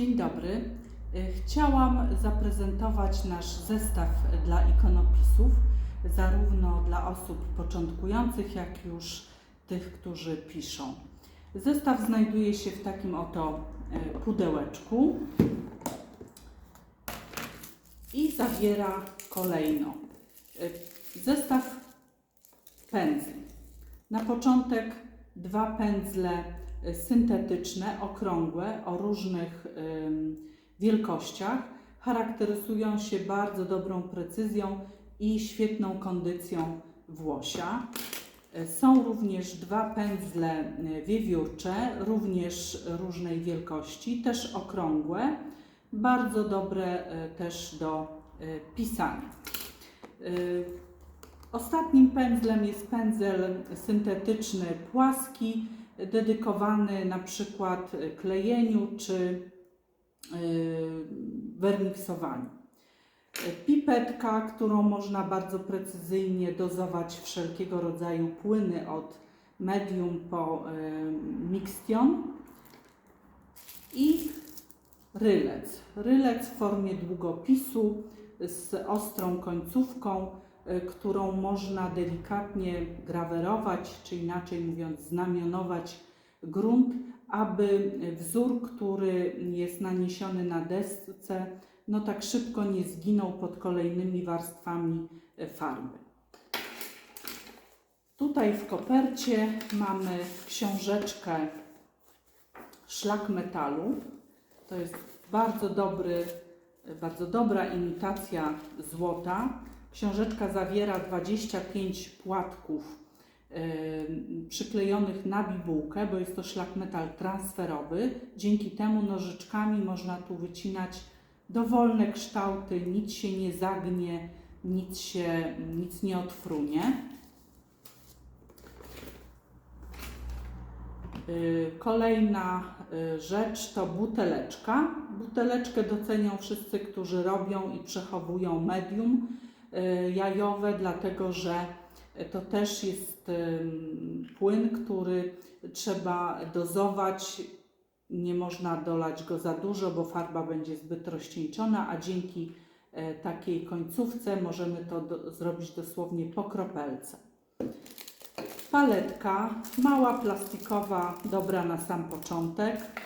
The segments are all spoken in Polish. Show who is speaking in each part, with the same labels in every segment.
Speaker 1: Dzień dobry. Y, Chciałam zaprezentować nasz zestaw dla ikonopisów, zarówno dla osób początkujących, jak już tych, którzy piszą. Zestaw znajduje się w takim oto y, pudełeczku i zawiera kolejno y, zestaw pędzli. Na początek dwa pędzle syntetyczne, okrągłe, o różnych wielkościach. Charakteryzują się bardzo dobrą precyzją i świetną kondycją włosia. Y, Są również dwa pędzle y, wiewiórcze, również różnej wielkości, też okrągłe, bardzo dobre y, też do pisania. Ostatnim pędzlem jest pędzel syntetyczny płaski, dedykowany na przykład klejeniu czy y, werniksowaniu. Pipetka, którą można bardzo precyzyjnie dozować wszelkiego rodzaju płyny od medium po y, mixtion i rylec. Rylec w formie długopisu z ostrą końcówką, którą można delikatnie grawerować, czy inaczej mówiąc znamionować grunt, aby wzór, który jest naniesiony na desce, no tak szybko nie zginął pod kolejnymi warstwami y, farby. Tutaj w kopercie mamy książeczkę Szlak metalu. To jest bardzo dobry, bardzo dobra imitacja złota. Książeczka zawiera 25 płatków przyklejonych na bibułkę, bo jest to szlak metal transferowy. Dzięki temu nożyczkami można tu wycinać dowolne kształty, nic się nie zagnie, nic, się, nic nie odfrunie. Y, Kolejna y, rzecz to buteleczka. Buteleczkę docenią wszyscy, którzy robią i przechowują medium jajowe, dlatego że to też jest płyn, który trzeba dozować. Nie można dolać go za dużo, bo farba będzie zbyt rozcieńczona, a dzięki e, takiej końcówce możemy to do, zrobić dosłownie po kropelce. Paletka, mała plastikowa, dobra na sam początek.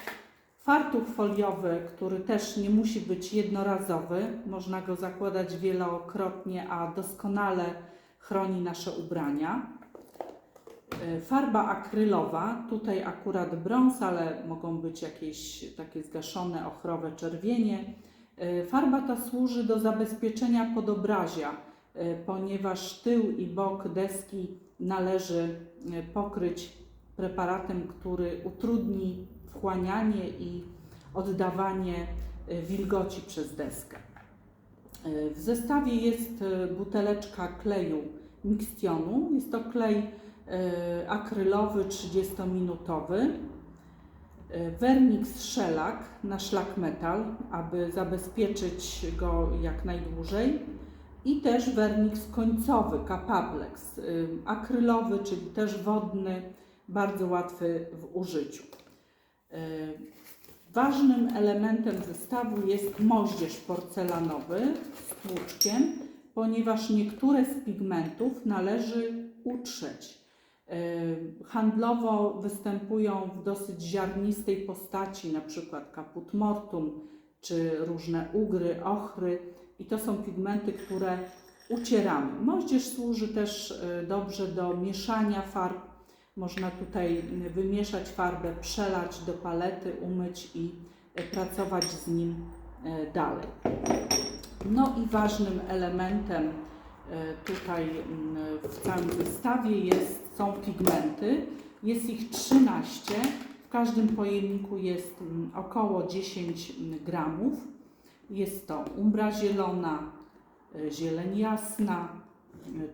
Speaker 1: Fartuch foliowy, który też nie musi być jednorazowy, można go zakładać wielokrotnie, a doskonale chroni nasze ubrania. E, Farba akrylowa, tutaj akurat brąz, ale mogą być jakieś takie zgaszone ochrowe czerwienie. E, Farba ta służy do zabezpieczenia podobrazia, e, ponieważ tył i bok deski należy pokryć preparatem, który utrudni wchłanianie i oddawanie e, wilgoci przez deskę. E, W zestawie jest e, buteleczka kleju Mixtionu. Jest to klej akrylowy 30-minutowy. E, Wernix szelak na szlak metal, aby zabezpieczyć go jak najdłużej. I też wernix końcowy, Capaplex, y, akrylowy, czyli też wodny, bardzo łatwy w użyciu. Y, Ważnym elementem zestawu jest moździerz porcelanowy z tłuczkiem, ponieważ niektóre z pigmentów należy utrzeć. Y, Handlowo występują w dosyć ziarnistej postaci, na przykład caput mortum czy różne ugry, ochry i to są pigmenty, które ucieramy. Moździerz służy też y, dobrze do mieszania farb. Można tutaj wymieszać farbę, przelać do palety, umyć i y, pracować z nim y, dalej. No i ważnym elementem y, tutaj y, w całym zestawie jest, są pigmenty. Jest ich 13. W każdym pojemniku jest mm, około 10 gramów. Jest to umbra zielona, zieleń jasna,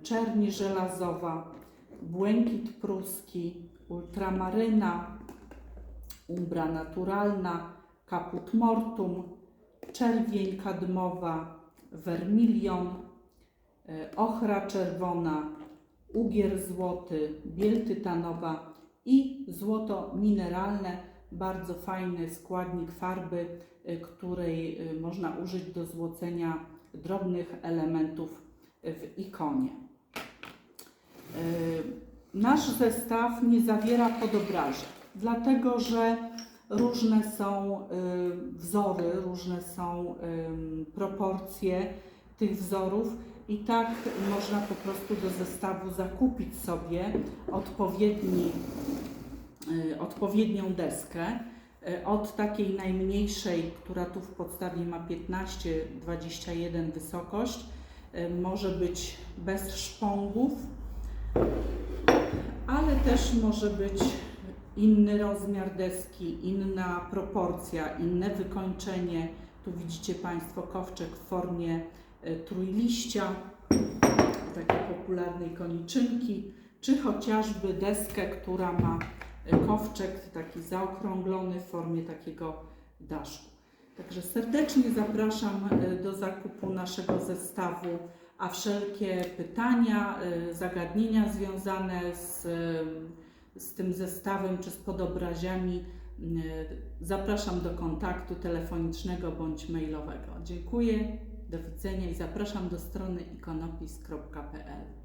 Speaker 1: czerni żelazowa, błękit pruski, ultramaryna, umbra naturalna, caput mortum, czerwień kadmowa, wermilion, y, ochra czerwona, ugier złoty, biel tytanowa i złoto mineralne, bardzo fajny składnik farby, y, której y, można użyć do złocenia drobnych elementów w ikonie. Y, Nasz zestaw nie zawiera podobraży, dlatego że różne są y, wzory, różne są ym, proporcje tych wzorów i tak można po prostu do zestawu zakupić sobie odpowiedni, odpowiednią deskę. Od takiej najmniejszej, która tu w podstawie ma 15-21 wysokość, może być bez szpągów, ale też może być inny rozmiar deski, inna proporcja, inne wykończenie. Tu widzicie Państwo kowczek w formie y, trójliścia, takiej popularnej koniczynki, czy chociażby deskę, która ma y, kowczek taki zaokrąglony w formie takiego daszku. Także serdecznie zapraszam y, do zakupu naszego zestawu, a wszelkie pytania, y, zagadnienia związane z, y, z tym zestawem czy z podobraziami y, zapraszam do kontaktu telefonicznego bądź mailowego. Dziękuję, do widzenia i zapraszam do strony ikonopis.pl.